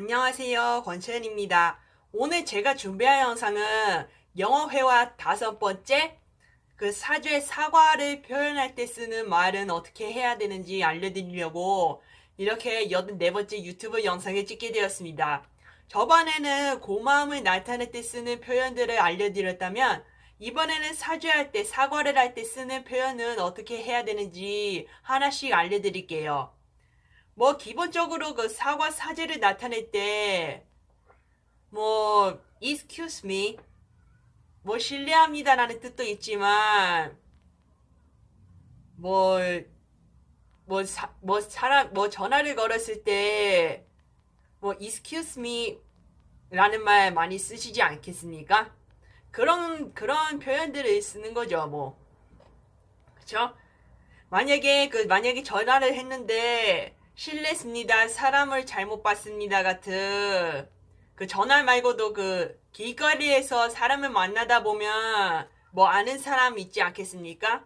안녕하세요. 권채연입니다. 오늘 제가 준비한 영상은 영어 회화 다섯 번째 그 사죄 사과를 표현할 때 쓰는 말은 어떻게 해야 되는지 알려드리려고 이렇게 여든 네 번째 유튜브 영상을 찍게 되었습니다. 저번에는 고마움을 나타낼 때 쓰는 표현들을 알려드렸다면 이번에는 사죄할 때 사과를 할 때 쓰는 표현은 어떻게 해야 되는지 하나씩 알려드릴게요. 뭐 기본적으로 그 사과 사죄를 나타낼 때 뭐 excuse me 뭐 실례합니다라는 뜻도 있지만 뭐뭐 사, 뭐 사람 뭐 전화를 걸었을 때 뭐 excuse me라는 말 많이 쓰시지 않겠습니까? 그런 그런 표현들을 쓰는 거죠, 뭐. 그쵸? 만약에 그 만약에 전화를 했는데 실례습니다. 사람을 잘못 봤습니다. 같은 그 전화 말고도 그 길거리에서 사람을 만나다 보면 뭐 아는 사람 있지 않겠습니까?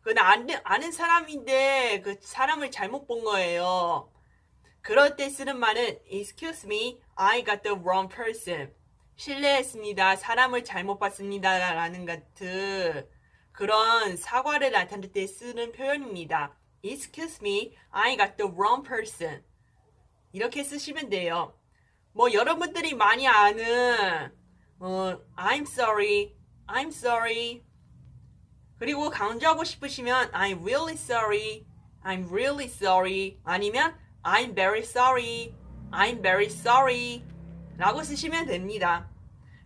그 아는 아는 사람인데 그 사람을 잘못 본 거예요. 그럴 때 쓰는 말은 excuse me, I got the wrong person. 실례했습니다. 사람을 잘못 봤습니다 라는 같은 그런 사과를 나타낼 때 쓰는 표현입니다. Excuse me, I got the wrong person. 이렇게 쓰시면 돼요. 뭐 여러분들이 많이 아는 어, I'm sorry, I'm sorry. 그리고 강조하고 싶으시면 I'm really sorry, I'm really sorry. 아니면 I'm very sorry, I'm very sorry. 라고 쓰시면 됩니다.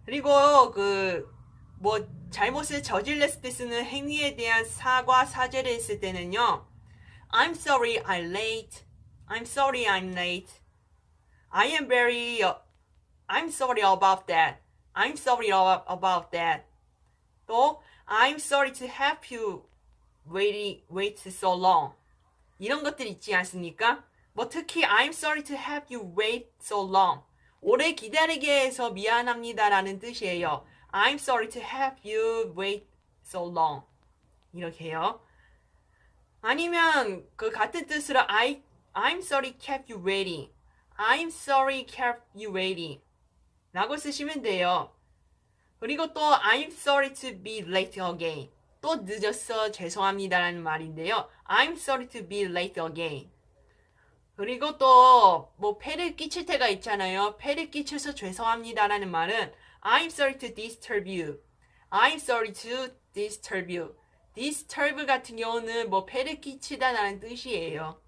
그리고 그 뭐 잘못을 저질렀을 때 쓰는 행위에 대한 사과 사죄를 했을 때는요. I'm sorry I'm late. I'm sorry I'm late. I am very uh, I'm sorry about that. I'm sorry about, about that. 또 I'm sorry to have you wait wait so long. 이런 것들 있지 않습니까? 뭐 특히 I'm sorry to have you wait so long. 오래 기다리게 해서 미안합니다라는 뜻이에요. I'm sorry to have you wait so long. 이렇게요. 아니면 그 같은 뜻으로 I I'm sorry kept you waiting. I'm sorry kept you waiting. 라고 쓰시면 돼요. 그리고 또 I'm sorry to be late again. 또 늦었어 죄송합니다라는 말인데요. I'm sorry to be late again. 그리고 또 뭐 폐를 끼칠 때가 있잖아요. 폐를 끼쳐서 죄송합니다라는 말은 I'm sorry to disturb you. I'm sorry to disturb you. Disturb 같은 경우는 뭐 폐를 끼치다라는 뜻이에요.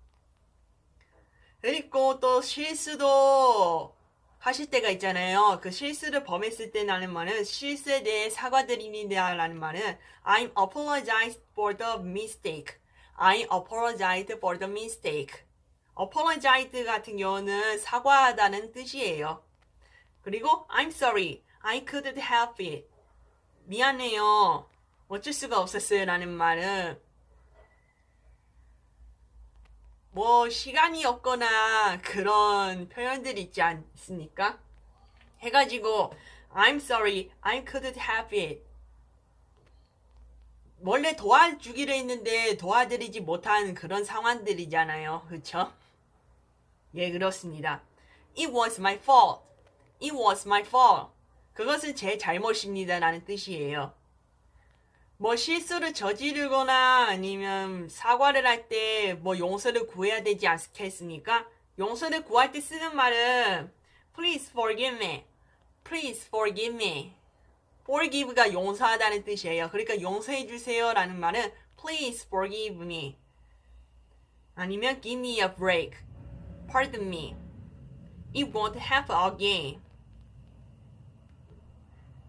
그리고 또 실수도 하실 때가 있잖아요. 그 실수를 범했을 때 나는 말은 실수에 대해 사과드립니다라는 말은 I'm apologize for the mistake. I apologize for the mistake. apologize 같은 경우는 사과하다는 뜻이에요. 그리고 I'm sorry. I couldn't help it. 미안해요. 어쩔 수가 없었어요. 라는 말은 뭐 시간이 없거나 그런 표현들이 있지 않습니까? 해가지고 I'm sorry, I couldn't help it. 원래 도와주기로 했는데 도와드리지 못한 그런 상황들이잖아요. 그쵸? 예, 그렇습니다. It was my fault. It was my fault. 그것은 제 잘못입니다. 라는 뜻이에요. 뭐 실수를 저지르거나 아니면 사과를 할 때 뭐 용서를 구해야 되지 않겠습니까? 용서를 구할 때 쓰는 말은 Please forgive me. Please forgive me. forgive가 용서하다는 뜻이에요. 그러니까 용서해 주세요라는 말은 Please forgive me. 아니면 Give me a break. Pardon me. It won't happen again.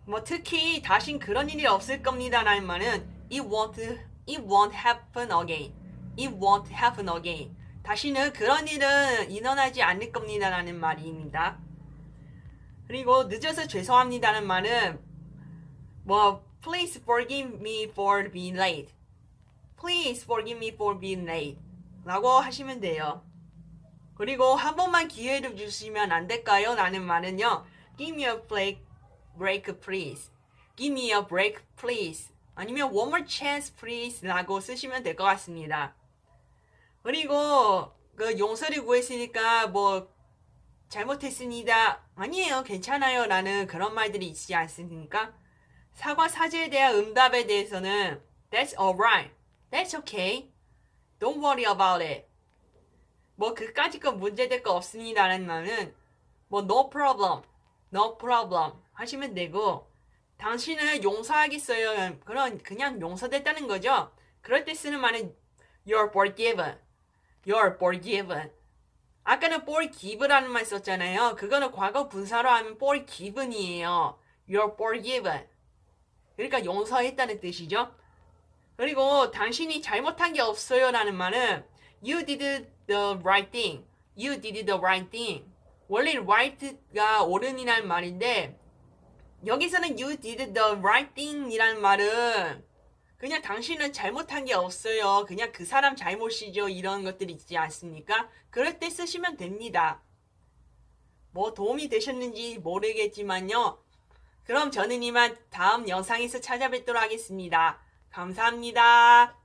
뭐 특히 다신 그런 일이 없을 겁니다라는 말은 it won't it won't happen again. it won't happen again. 다시는 그런 일은 일어나지 않을 겁니다라는 말입니다. 그리고 늦어서 죄송합니다는 말은 뭐 please forgive me for being late. please forgive me for being late. 라고 하시면 돼요. 그리고 한 번만 기회를 주시면 안 될까요? 라는 말은요. give me a break break please. Give me a break please. 아니면 one more chance please 라고 쓰시면 될 것 같습니다. 그리고 그 용서를 구했으니까 뭐 잘못했습니다. 아니에요. 괜찮아요. 라는 그런 말들이 있지 않습니까? 사과 사죄에 대한 응답에 대해서는 That's alright. That's okay. Don't worry about it. 뭐 그까짓 거 문제될 거 없습니다라는 말은 뭐 no problem, no problem 하시면 되고 당신을 용서하겠어요. 그런 그냥 용서됐다는 거죠. 그럴 때 쓰는 말은 you're forgiven, you're forgiven. 아까는 forgive라는 말 썼잖아요. 그거는 과거 분사로 하면 forgiven이에요. you're forgiven. 그러니까 용서했다는 뜻이죠. 그리고 당신이 잘못한 게 없어요라는 말은 you did the right thing. You did the right thing. 원래 right가 옳은이라는 말인데 여기서는 you did the right thing이라는 말은 그냥 당신은 잘못한 게 없어요. 그냥 그 사람 잘못이죠. 이런 것들이 있지 않습니까? 그럴 때 쓰시면 됩니다. 뭐 도움이 되셨는지 모르겠지만요. 그럼 저는 이만 다음 영상에서 찾아뵙도록 하겠습니다. 감사합니다.